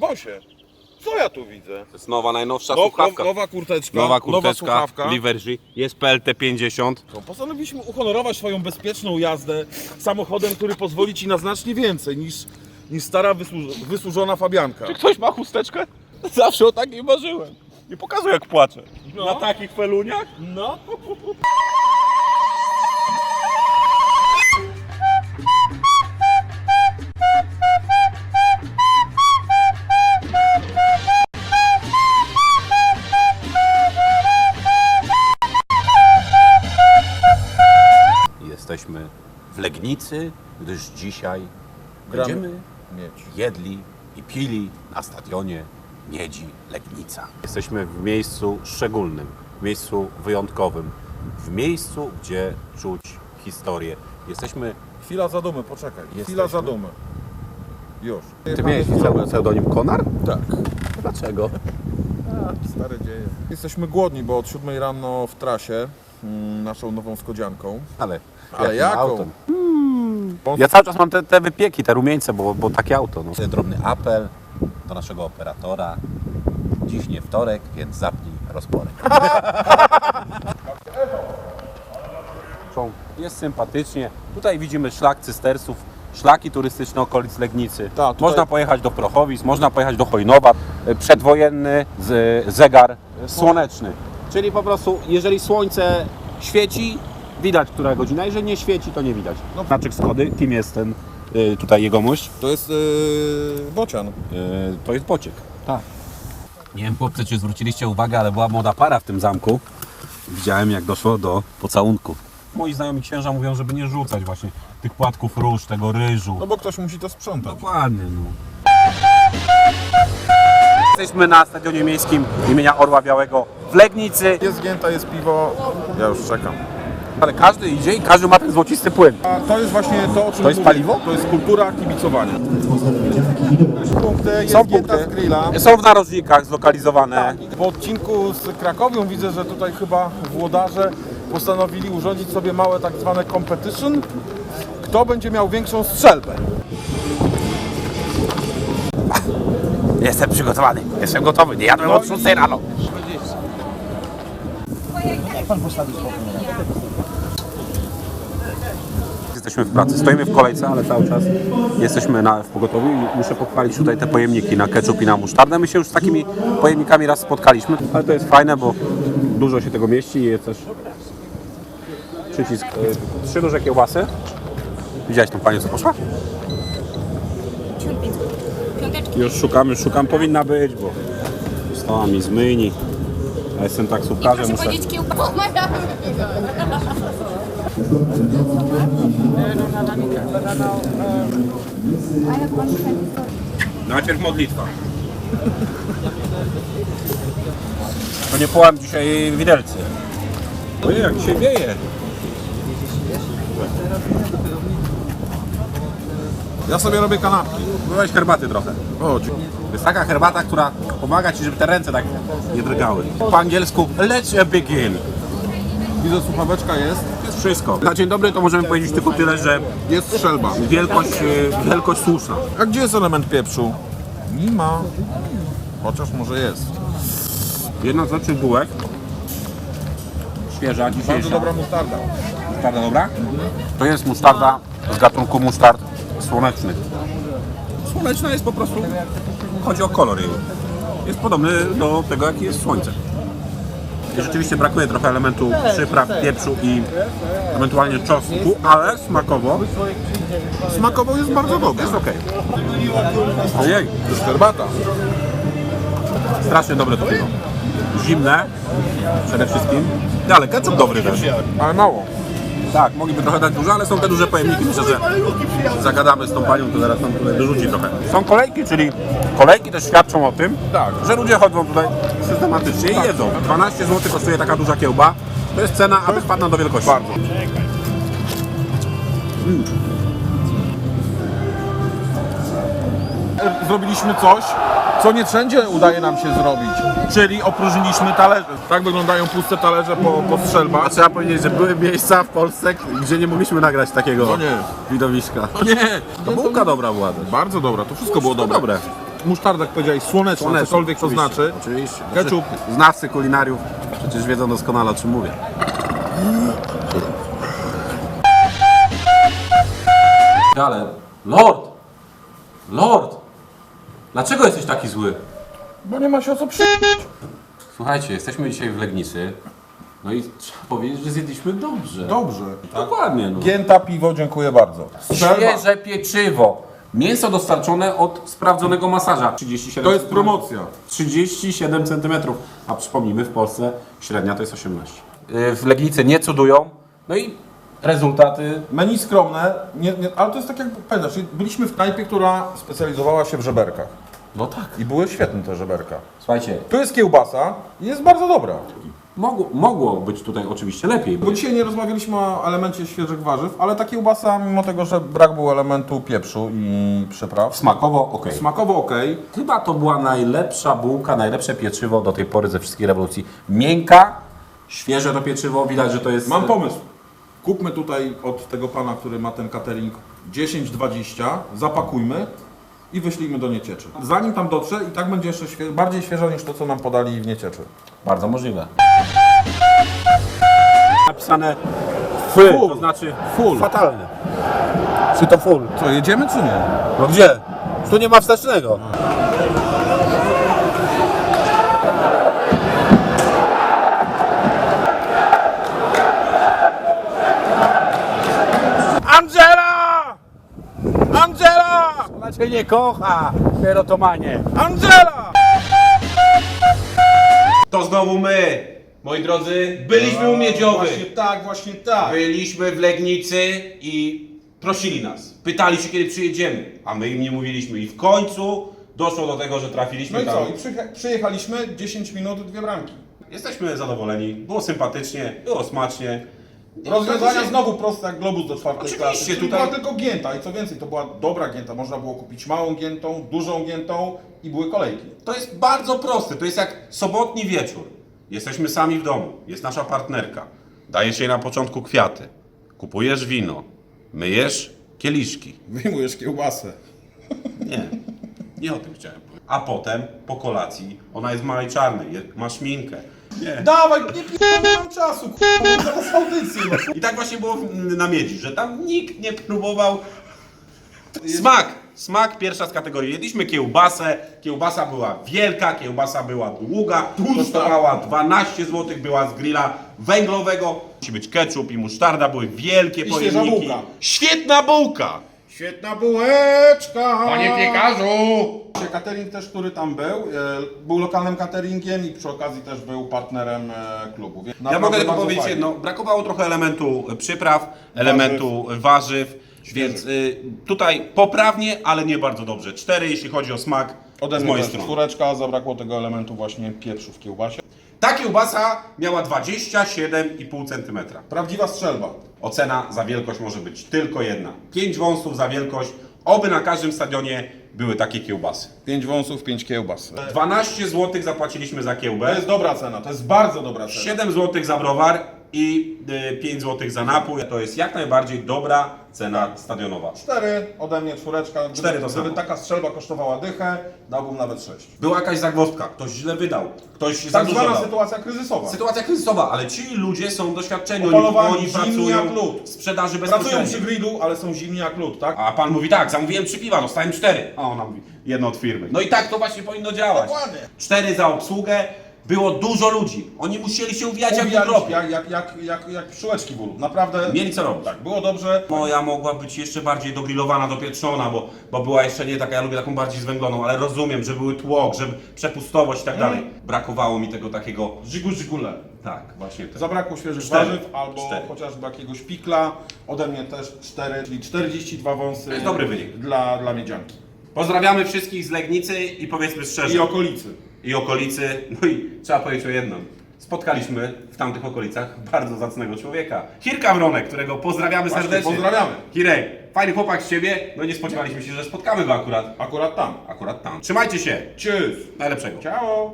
Bosie, co ja tu widzę? To jest nowa, najnowsza No, słuchawka. nowa kurteczka, Nowa kurteczka, słuchawka. Livergy, jest PLT 50. No, Postanowiliśmy uhonorować swoją bezpieczną jazdę samochodem, który pozwoli Ci na znacznie więcej niż, niż stara wysłuż, wysłużona Fabianka. Czy ktoś ma chusteczkę? Zawsze o takiej marzyłem. Nie pokazuję jak płaczę. No. Na takich feluniach? No. Jesteśmy w Legnicy, gdyż dzisiaj Gramy. będziemy Mieć. jedli i pili na stadionie Miedzi Legnica. Jesteśmy w miejscu szczególnym, w miejscu wyjątkowym, w miejscu, gdzie czuć historię. Jesteśmy... Chwila zadumy, poczekaj. Chwila Jesteśmy. zadumy. Już. Ty miałeś pseudonim Konar? Tak. Dlaczego? Stare dzieje. Jesteśmy głodni, bo od 7 rano w trasie mm, naszą nową Skodzianką. Ale, Ale jaką? autem? Ja cały czas mam te, te wypieki, te rumieńce, bo, bo takie auto. No. Drobny apel do naszego operatora. Dziś nie wtorek, więc zapnij rozporek. Jest sympatycznie. Tutaj widzimy szlak cystersów, szlaki turystyczne okolic Legnicy. Tak, tutaj- Można pojechać do Prochowic, można pojechać do Chojnowa. Przedwojenny z, zegar słoneczny. Czyli po prostu, jeżeli słońce świeci, widać, która godzina. Jeżeli nie świeci, to nie widać. No. Znaczek Skody, kim jest ten y, tutaj jegomość? To jest yy, bocian. Y, to jest Bociek. Tak. Nie wiem, chłopcy, czy zwróciliście uwagę, ale była młoda para w tym zamku. Widziałem, jak doszło do pocałunku. Moi znajomi księża mówią, żeby nie rzucać właśnie tych płatków róż, tego ryżu. No bo ktoś musi to sprzątać. Dokładnie, no. Jesteśmy na stadionie miejskim imienia Orła Białego w Legnicy, Jest zgięta, jest piwo. Ja już czekam. Ale każdy idzie i każdy ma ten złocisty płyn. A to jest właśnie to, o czym To jest mówię. paliwo? To jest kultura kibicowania. Punkty, jest Są punkty. z grilla. Są w narożnikach zlokalizowane. Po odcinku z Krakowią widzę, że tutaj chyba włodarze postanowili urządzić sobie małe tak zwane competition. Kto będzie miał większą strzelbę? Jestem przygotowany, jestem gotowy, nie jadłem od 6 rano. Jesteśmy w pracy, stoimy w kolejce, ale cały czas jesteśmy na, w pogotowiu i muszę pochwalić tutaj te pojemniki na ketchup i na musztardę. My się już z takimi pojemnikami raz spotkaliśmy, ale to jest fajne, bo dużo się tego mieści i jest też przycisk. y, Trzy duże kiełbasy. Widziałeś tą panią, co poszła? Już szukam, już szukam, powinna być, bo została mi z myjni. Ja jestem taksówkarzem, Proszę muszę... powiedzieć kiełbasę. Najpierw modlitwa. To nie połam dzisiaj widelcy. Ojej, jak się wieje. Ja sobie robię kanapki. Byłeś herbaty trochę. To jest taka herbata, która pomaga Ci, żeby te ręce tak nie drgały. Po angielsku let's begin. Widzę, słuchaweczka jest. Jest wszystko. Na dzień dobry to możemy powiedzieć tylko tyle, że Jest strzelba. wielkość, y, wielkość słuszna. A gdzie jest element pieprzu? Nie ma. Chociaż może jest. Jedna z lepszych bułek. Świeża, Bardzo dzisiejsza. dobra musztarda. Musztarda dobra? To jest musztarda z gatunku musztard słonecznych. Słoneczna jest po prostu, chodzi o kolor jej. Jest podobny do tego, jaki jest słońce. I rzeczywiście brakuje trochę elementu przypraw, pieprzu i ewentualnie czosnku, ale smakowo Smakowo jest bardzo dobra. jest ok. Ojej, To jest herbata. strasznie dobre to piwo. Zimne przede wszystkim, ale ketchup dobry też. Ale mało. Tak, mogliby trochę dać dużo, ale są te duże pojemniki. Myślę, że zagadamy z tą panią, to zaraz nam tutaj wyrzuci trochę. Są kolejki, czyli kolejki też świadczą o tym, Tak. że ludzie chodzą tutaj systematycznie i jedzą. 12 zł kosztuje taka duża kiełba. To jest cena adekwatna do wielkości. Bardzo. Zrobiliśmy coś, co nie wszędzie udaje nam się zrobić. Czyli opróżniliśmy talerze. Tak wyglądają puste talerze po, po strzelbach. A trzeba powiedzieć, że były miejsca w Polsce, gdzie nie mogliśmy nagrać takiego No nie. widowiska. Nie, to bułka dobra była też. Bardzo dobra, to wszystko było To dobre. dobre. musztarda, jak powiedziałeś, słoneczna, cokolwiek to oczywiście, znaczy. Oczywiście. Ketchup. Znaczy, Znawcy kulinariów przecież wiedzą doskonale o czym mówię. Ale, Lord! Lord! Dlaczego jesteś taki zły? Bo nie ma się o co przy... Słuchajcie, jesteśmy dzisiaj w Legnicy. No i trzeba powiedzieć, że zjedliśmy dobrze. Dobrze. Dokładnie, no. Gięta piwo, dziękuję bardzo. Strzelba. Świeże pieczywo. Mięso dostarczone od sprawdzonego masaża. 37 To jest centymetrów. promocja. 37 cm, a przypomnijmy, w Polsce średnia to jest 18. Y, W Legnicy nie cudują. No i rezultaty. Menu skromne, nie, nie, ale to jest tak jak pamiętasz, byliśmy w knajpie, która specjalizowała się w żeberkach. No tak. I były świetne te żeberka. Słuchajcie, Tu jest kiełbasa i jest bardzo dobra. mogło, mogło być tutaj oczywiście lepiej. Bo dzisiaj nie rozmawialiśmy o elemencie świeżych warzyw, ale ta kiełbasa, mimo tego, że brak był elementu pieprzu i przypraw, Smakowo ok. smakowo ok. Chyba to była najlepsza bułka, najlepsze pieczywo do tej pory ze wszystkich rewolucji. Miękka, świeże to pieczywo, widać, że to jest... Mam pomysł. Kupmy tutaj od tego pana, który ma ten catering 10-20, zapakujmy i wyślijmy do Niecieczy. Zanim tam dotrze i tak będzie jeszcze świe- bardziej świeże niż to, co nam podali w Niecieczy. Bardzo możliwe. Napisane F, to znaczy Full. fatalne. Czy to full? Co, jedziemy czy nie? No gdzie? Tu nie ma wstecznego. Cię nie kocha, pierotomanie. Angela! To znowu my, moi drodzy, byliśmy u Miedziowy, Właśnie tak, właśnie tak. byliśmy w Legnicy i prosili nas. Pytali się, kiedy przyjedziemy, a my im nie mówiliśmy. I w końcu doszło do tego, że trafiliśmy No i tam. co? I przyje- przyjechaliśmy 10 minut, dwie bramki. Jesteśmy zadowoleni, było sympatycznie, było smacznie. Rozwiązania znowu proste jak globus do czwartej Oczywiście, klasy. Czyli tutaj- była tylko gięta i co więcej, to była dobra gięta. Można było kupić małą giętą, dużą giętą i były kolejki. To jest bardzo proste, to jest jak sobotni wieczór. Jesteśmy sami w domu, jest nasza partnerka. Dajesz jej na początku kwiaty, kupujesz wino, myjesz kieliszki. Wyjmujesz kiełbasę. Nie, nie o tym chciałem powiedzieć. A potem, po kolacji, ona jest w małej czarnej, je- ma szminkę. Nie. Dawaj, nie p***, nie mam czasu, k***a, zaraz audycję. No. I tak właśnie było w- na miedzi, że tam nikt nie próbował. Smak! Smak pierwsza z kategorii. Jedliśmy kiełbasę, kiełbasa była wielka, kiełbasa była długa, kosztowała 12 zł, była z grilla węglowego. Musi być ketchup i musztarda, były wielkie I świeża pojemniki. bułka. Świetna bułka! Świetna bułeczka! Panie piekarzu! Catering też, który tam był, e, był lokalnym cateringiem i przy okazji też był partnerem e, klubu. Więc Ja naprawdę mogę tylko bardzo powiedzieć fajnie. jedno, brakowało trochę elementu przypraw, elementu warzyw, więc y, tutaj poprawnie, ale nie bardzo dobrze. Cztery, jeśli chodzi o smak Ode z mnie mojej też strony. czwóreczka, zabrakło tego elementu właśnie pieprzu w kiełbasie. Ta kiełbasa miała 27,5 cm. Prawdziwa strzelba. Ocena za wielkość może być tylko jedna. 5 wąsów za wielkość, oby na każdym stadionie były takie kiełbasy. Pięć wąsów, pięć kiełbas. 12 zł zapłaciliśmy za To kiełbę, jest dobra cena, to jest bardzo dobra cena. 7 zł za browar i y, 5 zł za napój. To jest jak najbardziej dobra cena stadionowa. Cztery, ode mnie czwóreczka. Gdyby, Cztery to samo. Gdyby taka strzelba kosztowała dychę, dałbym nawet sześć. Była jakaś zagwozdka, ktoś źle wydał, ktoś za Tak dużo zwana dał. sytuacja kryzysowa. Sytuacja kryzysowa, ale ci ludzie są doświadczeni, oni, Opalowani, oni zimni pracują jak lód. w sprzedaży Pracują bezpośredniej. przy grillu, ale są zimni jak lód, tak? A pan mówi tak, zamówiłem trzy piwa, dostałem cztery. A ona mówi, jedno od firmy. No i tak to właśnie powinno działać. Dokładnie. Cztery za obsługę, było dużo ludzi. Oni musieli się uwijać jak w Uwijali Europie. jak, jak, jak, jak, jak pszczółeczki. Naprawdę. Mieli co robić. Tak, było dobrze. Moja mogła być jeszcze bardziej dogrillowana, dopieczona, bo, bo była jeszcze nie taka, ja lubię taką bardziej zwęgloną, ale rozumiem, że były tłok, że przepustowość i tak dalej. Brakowało mi tego takiego, Żygu, żigule. tak, właśnie tego. Zabrakło świeżych Cztery. warzyw albo Cztery. chociażby jakiegoś pikla. Ode mnie też 4, czyli 42 wąsy. To jest dobry wynik. Dla, dla miedzianki. Pozdrawiamy wszystkich z Legnicy i powiedzmy szczerze. I okolicy. I okolicy. No i trzeba powiedzieć o jednym. Spotkaliśmy w tamtych okolicach bardzo zacnego człowieka. Hirka Wronek, którego pozdrawiamy Właśnie, serdecznie. pozdrawiamy. Hirek, fajny chłopak z ciebie. No nie spodziewaliśmy się, że spotkamy go akurat. Akurat tam. Akurat tam. Trzymajcie się. Tschüss. Najlepszego. Ciao.